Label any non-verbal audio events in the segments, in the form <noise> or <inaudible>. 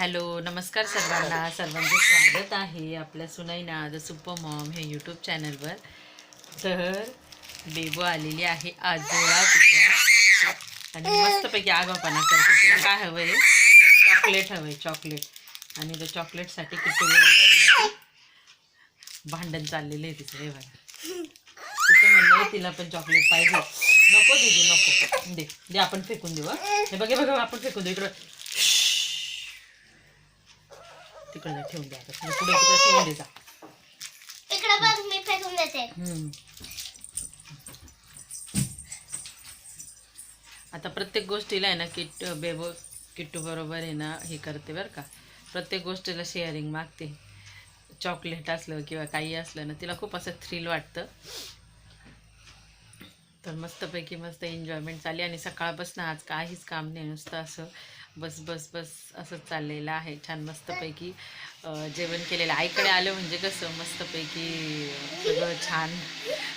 Hello नमस्कार सर्वांना. सर्वांचे स्वागत आहे आपल्या सुनैना द सुपर मॉम हे यूट्यूब चॅनलवर. तर बेबो आलेली आहे आजोळा तिच्या. आणि मस्तपैकी आगापणा करते. तिला काय हवं आहे चॉकलेट हवं आहे चॉकलेट. आणि त्या चॉकलेटसाठी किती वगैरे भांडण चाललेलं आहे तिचं हे बघा. तिचं म्हणणं आहे तिला पण चॉकलेट पाहिजे. नको दीदी नको. दे दे आपण फेकून देऊ हे. बघे बघा आपण फेकून देऊ. इकडं. तिकडे ठेवून द्या पुढे तिकडे ठेवून दे जा. इकडे बघ मी फेकून देते. आता प्रत्येक गोष्टीला आहे ना किट बेबो किट्टू बरोबर आहे ना हे करते बरं का. प्रत्येक गोष्टीला शेअरिंग मागते. चॉकलेट असलं किंवा काही असलं ना तिला खूप असं थ्रिल वाटतं. तर मस्तपैकी मस्त एन्जॉयमेंट चालली आणि सकाळपासून आज काहीच काम नाही नुसतं असं बस बस बस असंच चाललेलं आहे. छान मस्तपैकी जेवण केलेलं. आईकडे आलं म्हणजे कसं मस्तपैकी सगळं छान.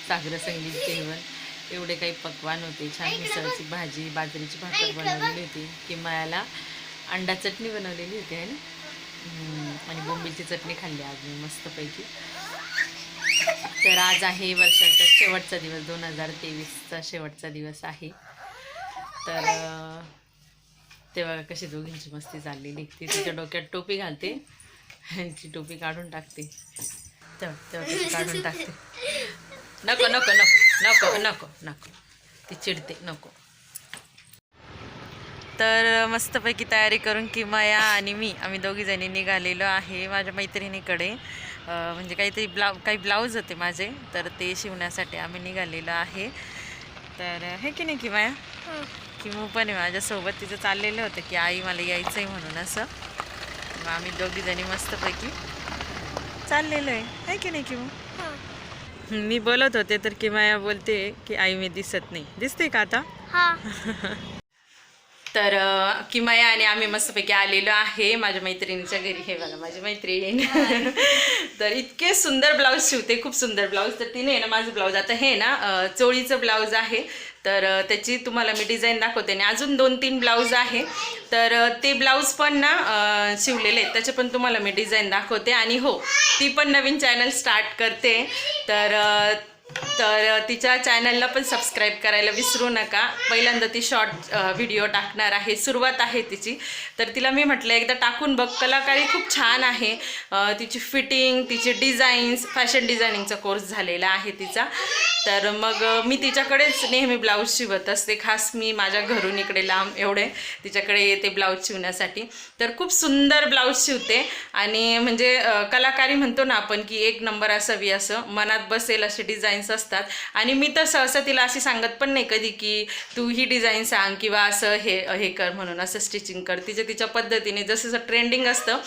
सागर संगीत जेवण. एवढे काही पकवान होते. छान मिसळची भाजी बाजरीची भाकर बनवलेली होती. किमायाला अंडा चटणी बनवलेली होती आहे ना? आणि बोंबीलची चटणी खाल्ली आज मी मस्तपैकी. तर आज आहे वर्षाचा शेवटचा दिवस. दोन हजार तेवीसचा शेवटचा दिवस आहे. तर तेव्हा कशी दोघींची मस्ती चाललेली ती तिच्या डोक्यात टोपी घालते ती टोपी काढून टाकते. तेव्हा तेव्हा काढून टाकते. नको नको नको नको नको नको. ती चिडते नको. तर मस्तपैकी तयारी करून किमाया आणि मी आम्ही दोघी जणी निघालेलो आहे माझ्या मैत्रिणीकडे. म्हणजे काहीतरी ब्लाउ काही ब्लाऊज होते माझे तर ते शिवण्यासाठी आम्ही निघालेलो आहे. तर हे की नाही किमाया किमू पण आहे माझ्यासोबत तिचं चाललेलं होतं की आई मला यायचं आहे म्हणून असं. मग आम्ही दोघी जणी मस्तपैकी चाललेलो आहे. है की नाही किमू? मी बोलत होते तर किमाया बोलते की आई मी दिसत नाही. दिसते का आता? हा. <laughs> तर किमया आणि आम्ही मस्तपैकी आलेलो आहे माझ्या मैत्रिणीच्या घरी. हे बघा माझी मैत्रीण. <laughs> तर इतके सुंदर ब्लाऊज शिवते खूप सुंदर ब्लाऊज तर तिने ना माझं ब्लाऊज आता हे ना चोळीचं ब्लाऊज आहे. तर त्याची तुम्हाला मी डिझाईन दाखवते. आणि अजून दोन तीन ब्लाऊज आहे. तर ते ब्लाऊज पण ना शिवलेले आहेत. त्याचे पण तुम्हाला मी डिझाईन दाखवते. आणि हो ती पण नवीन चॅनल स्टार्ट करते. तर तर तिच्या चॅनलला पण सबस्क्राईब करायला विसरू नका. पहिल्यांदा ती शॉर्ट व्हिडिओ टाकणार आहे. सुरुवात आहे तिची. तर तिला मी म्हटलं एकदा टाकून बघ. कलाकारी खूप छान आहे. तिची फिटिंग तिची डिझाईन्स फॅशन डिझायनिंगचा कोर्स झालेला आहे तिचा. तर मग मी तिच्याकडेच नेहमी ब्लाऊज शिवत असते. खास मी माझ्या घरून इकडे लांब एवढे तिच्याकडे येते ब्लाऊज शिवण्यासाठी. तर खूप सुंदर ब्लाऊज शिवते. आणि म्हणजे कलाकारी म्हणतो ना आपण की एक नंबर असावी असं. मनात बसेल असे डिझाईन्स असतात. आणि मी तर सहसा तिला अशी सांगत पण नाही कधी की तू ही डिझाईन सांग किंवा असं हे हे कर म्हणून असं स्टिचिंग कर. तिच्या तिच्या पद्धतीने जसं जसं ट्रेंडिंग असतं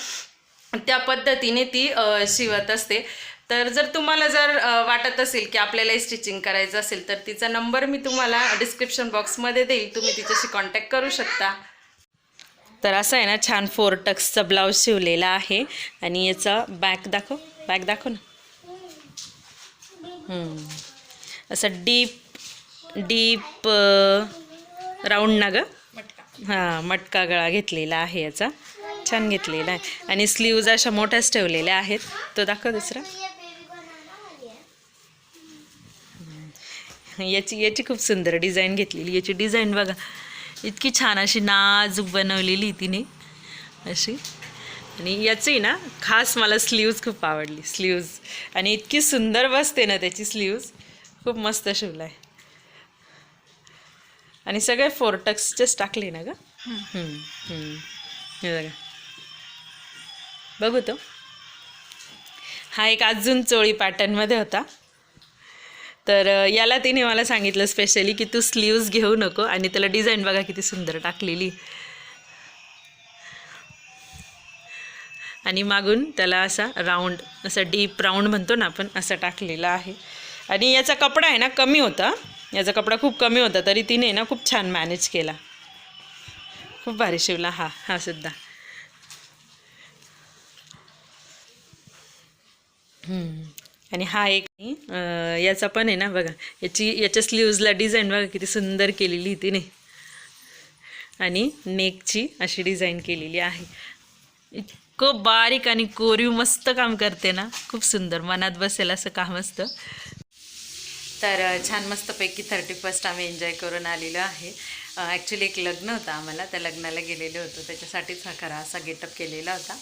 त्या पद्धतीने ती शिवत असते. तर जर तुम्हाला जर वाटत असेल की आपल्यालाही स्टिचिंग करायचं असेल तर तिचा नंबर मी तुम्हाला डिस्क्रिप्शन बॉक्समध्ये देईल. तुम्ही तिच्याशी कॉन्टॅक्ट करू शकता. तर असं आहे ना छान फोर टक्सचा ब्लाऊज शिवलेला आहे. आणि याचा बॅक दाखव. बॅक दाखव ना. असं डीप डीप राऊंड ना ग? हां मटका गळा घेतलेला आहे याचा. छान घेतलेला आहे. आणि स्लीव्ज अशा मोठ्याच ठेवलेल्या आहेत. तो दाखव दुसरा. याची याची खूप सुंदर डिझाईन घेतलेली. याची डिझाईन बघा. इतकी छान अशी नाजूक बनवलेली तिने. अशी. आणि याची ना खास मला स्लीव्ज खूप आवडली. स्लीव्ज आणि इतकी सुंदर बसते ना त्याची स्लीव्ज खूप मस्त शिवला आहे आणि सगळे फोर टक्सचेच टाकले ना ग. हे बघा. बघू तो. हा एक अजून चोळी पॅटर्नमध्ये होता. तर याला तिने मला सांगितलं स्पेशली की तू स्लीव्ज घेऊ नको आणि त्याला डिझाईन बघा किती सुंदर टाकलेली. आणि मागून त्याला असा राऊंड असा डीप राऊंड म्हणतो ना आपण असं टाकलेला आहे. आणि याचा कपडा आहे ना कमी होता. याचा कपडा खूप कमी होता तरी तिने ना खूप छान मॅनेज केला. खूप भारी शिवला हा हा सुद्धा. आणि हा एक याचा पण आहे ना बघा याची याच्या स्लीव्जला डिझाईन बघा किती सुंदर केलेली तिने. आणि नेकची अशी डिझाईन केलेली आहे. खूप बारीक आणि कोरीव मस्त काम करते ना. खूप सुंदर. मनात बसेल असं काम असतं तर छान मस्तपैकी थर्टी फर्स्ट आम्ही एन्जॉय करून आलेलो आहे. ॲक्च्युली एक लग्न होतं आम्हाला. त्या लग्नाला गेलेलो होतो. त्याच्यासाठीच हा खरा असा गेटअप केलेला होता.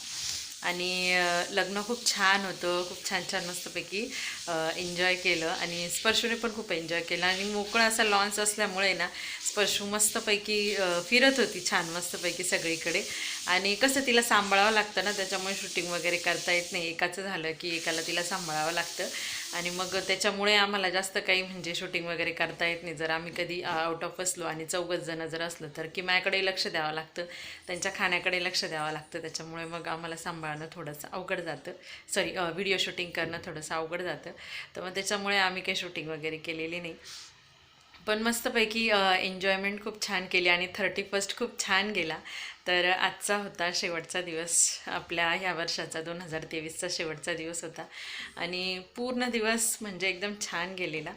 आणि लग्न खूप छान होतं खूप छान छान मस्तपैकी एन्जॉय केलं आणि स्पर्शूने पण खूप एन्जॉय केलं. आणि मोकळा असा लॉन्च असल्यामुळे ना स्पर्शू मस्तपैकी फिरत होती छान मस्तपैकी सगळीकडे. आणि कसं तिला सांभाळावं लागतं ना त्याच्यामुळे शूटिंग वगैरे करता येत नाही. एकाचं झालं की एकाला तिला सांभाळावं लागतं. आणि मग त्याच्यामुळे आम्हाला जास्त काही म्हणजे शूटिंग वगैरे करता येत नाही. जर आम्ही कधी आउट ऑफ असलो आणि चौघच जण जर असलो तर की लक्ष द्यावं लागतं. त्यांच्या खाण्याकडे लक्ष द्यावं लागतं. त्याच्यामुळे मग आम्हाला सांभाळणं थोडंसं अवघड जातं. सॉरी व्हिडिओ शूटिंग करणं थोडंसं अवघड जातं. तर मग त्याच्यामुळे आम्ही काही शूटिंग वगैरे केलेली नाही. पण मस्तपैकी एन्जॉयमेंट खूप छान केली आणि थर्टी फर्स्ट खूप छान गेला. तर आजचा होता शेवटचा दिवस. आपल्या ह्या वर्षाचा दोन हजार तेवीसचा शेवटचा दिवस होता. आणि पूर्ण दिवस म्हणजे एकदम छान गेलेला.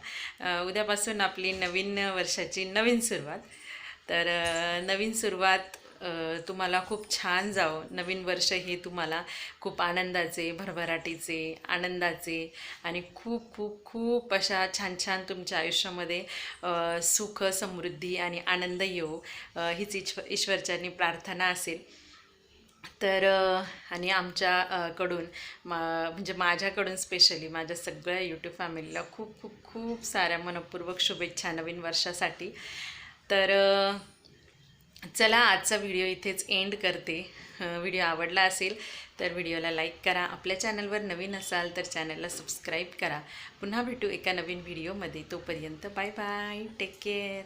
उद्यापासून आपली नवीन वर्षाची नवीन सुरुवात. तर नवीन सुरुवात तुम्हाला खूप छान जावं. नवीन वर्ष हे तुम्हाला खूप आनंदाचे भरभराटीचे आनंदाचे आणि खूप खूप खूप अशा छान छान तुमच्या आयुष्यामध्ये सुख समृद्धी आणि आनंद येऊ हीच ईश्व ईश्वरच्यांनी प्रार्थना असेल. तर आणि आमच्याकडून मा म्हणजे माझ्याकडून स्पेशली माझ्या सगळ्या यूट्यूब फॅमिलीला खूप खूप खूप साऱ्या मनपूर्वक शुभेच्छा नवीन वर्षासाठी. तर चला आजचा व्हिडिओ इथेच एंड करते. व्हिडिओ आवडला असेल तर व्हिडिओला लाईक करा. आपल्या चॅनलवर नवीन असाल तर चॅनलला सबस्क्राईब करा. पुन्हा भेटू एका नवीन व्हिडिओमध्ये तोपर्यंत बाय बाय टेक केअर